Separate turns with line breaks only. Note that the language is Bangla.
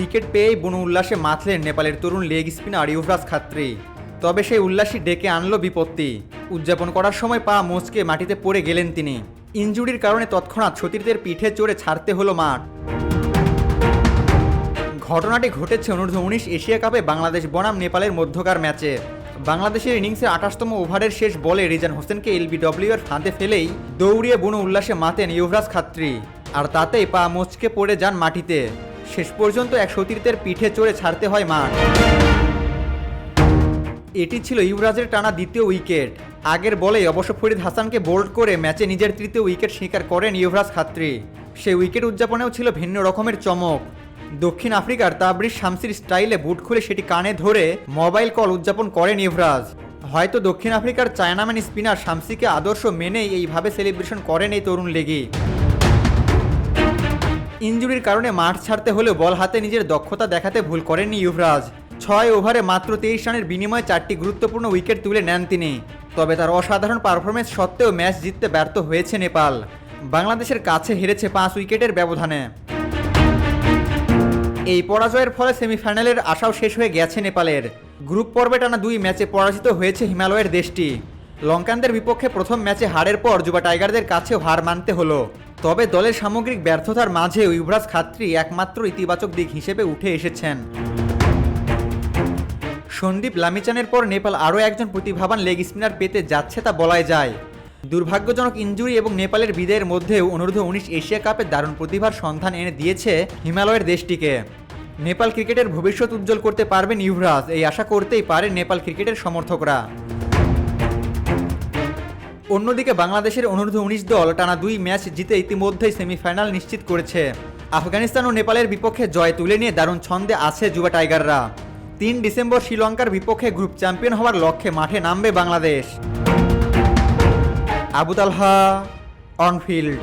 উইকেট পেয়েই বনু উল্লাসে মাথলেন নেপালের তরুণ লেগ স্পিনার ইউভরাজ খাত্রি। তবে সেই উল্লাসই ডেকে আনলো বিপত্তি। উদযাপন করার সময় পা মোচকে মাটিতে পড়ে গেলেন তিনি। ইনজুরির কারণে তৎক্ষণাৎ সতীর্থের পিঠে চড়ে ছাড়তে হলো মাঠ। ঘটনাটি ঘটেছে অনূর্ধ্ব উনিশ এশিয়া কাপে বাংলাদেশ বনাম নেপালের মধ্যকার ম্যাচে। বাংলাদেশের ইনিংসের আঠাশতম ওভারের শেষ বলে রিজান হোসেনকে এলবিডব্লিউ এর ফাঁদে ফেলেই দৌড়িয়ে বুনো উল্লাসে মাতেন ইউভরাজ খাত্রী। আর তাতেই পা মোচকে পড়ে যান মাটিতে। শেষ পর্যন্ত এক সতীর্থের পিঠে চড়ে ছাড়তে হয় মাঠ। এটি ছিল ইউরাজের টানা দ্বিতীয় উইকেট। আগের বলেই অবশ্য ফরিদ হাসানকে বোল্ড করে ম্যাচে নিজের তৃতীয় উইকেট স্বীকার করেন ইউভরাজ খাত্রী। সেই উইকেট উদযাপনেও ছিল ভিন্ন রকমের চমক। দক্ষিণ আফ্রিকার তাবরিশ শামসির স্টাইলে বুট খুলে সেটি কানে ধরে মোবাইল কল উদযাপন করেন ইউভরাজ হয়তো দক্ষিণ আফ্রিকার চায়নাম্যান স্পিনার শামসিকে আদর্শ মেনেই এইভাবে সেলিব্রেশন করেন এই তরুণ লেগি ইঞ্জুরির কারণে মাঠ ছাড়তে হলেও বল হাতে নিজের দক্ষতা দেখাতে ভুল করেননি ইউভরাজ ছয় ওভারে মাত্র তেইশ রানের বিনিময়ে চারটি গুরুত্বপূর্ণ উইকেট তুলে নেন তিনি। তবে তার অসাধারণ পারফরমেন্স সত্ত্বেও ম্যাচ জিততে ব্যর্থ হয়েছে নেপাল। বাংলাদেশের কাছে হেরেছে পাঁচ উইকেটের ব্যবধানে। এই পরাজয়ের ফলে সেমিফাইনালের আশাও শেষ হয়ে গেছে নেপালের। গ্রুপ পর্বে টানা দুই ম্যাচে পরাজিত হয়েছে হিমালয়ের দেশটি। লঙ্কানদের বিপক্ষে প্রথম ম্যাচে হারের পর যুবা টাইগারদের কাছেও হার মানতে হলো। তবে দলের সামগ্রিক ব্যর্থতার মাঝে ইউভরাজ খাত্রী একমাত্র ইতিবাচক দিক হিসেবে উঠে এসেছেন। সন্দীপ লামিচানের পর নেপাল আরও একজন প্রতিভাবান লেগ স্পিনার পেতে যাচ্ছে তা বলাই যায়। দুর্ভাগ্যজনক ইঞ্জুরি এবং নেপালের বিদায়ের মধ্যেও অনূর্ধ্ব উনিশ এশিয়া কাপে দারুণ প্রতিভার সন্ধান এনে দিয়েছে হিমালয়ের দেশটিকে। নেপাল ক্রিকেটের ভবিষ্যৎ উজ্জ্বল করতে পারবেন ইউভরাজ এই আশা করতেই পারে নেপাল ক্রিকেটের সমর্থকরা। অন্যদিকে বাংলাদেশের অনূর্ধ্ব উনিশ দল টানা দুই ম্যাচ জিতে ইতিমধ্যেই সেমিফাইনাল নিশ্চিত করেছে। আফগানিস্তান ও নেপালের বিপক্ষে জয় তুলে নিয়ে দারুণ ছন্দে আছে যুবা টাইগাররা। তিন ডিসেম্বর শ্রীলঙ্কার বিপক্ষে গ্রুপ চ্যাম্পিয়ন হওয়ার লক্ষ্যে মাঠে নামবে বাংলাদেশ। আবুতালহা, অনফিল্ড।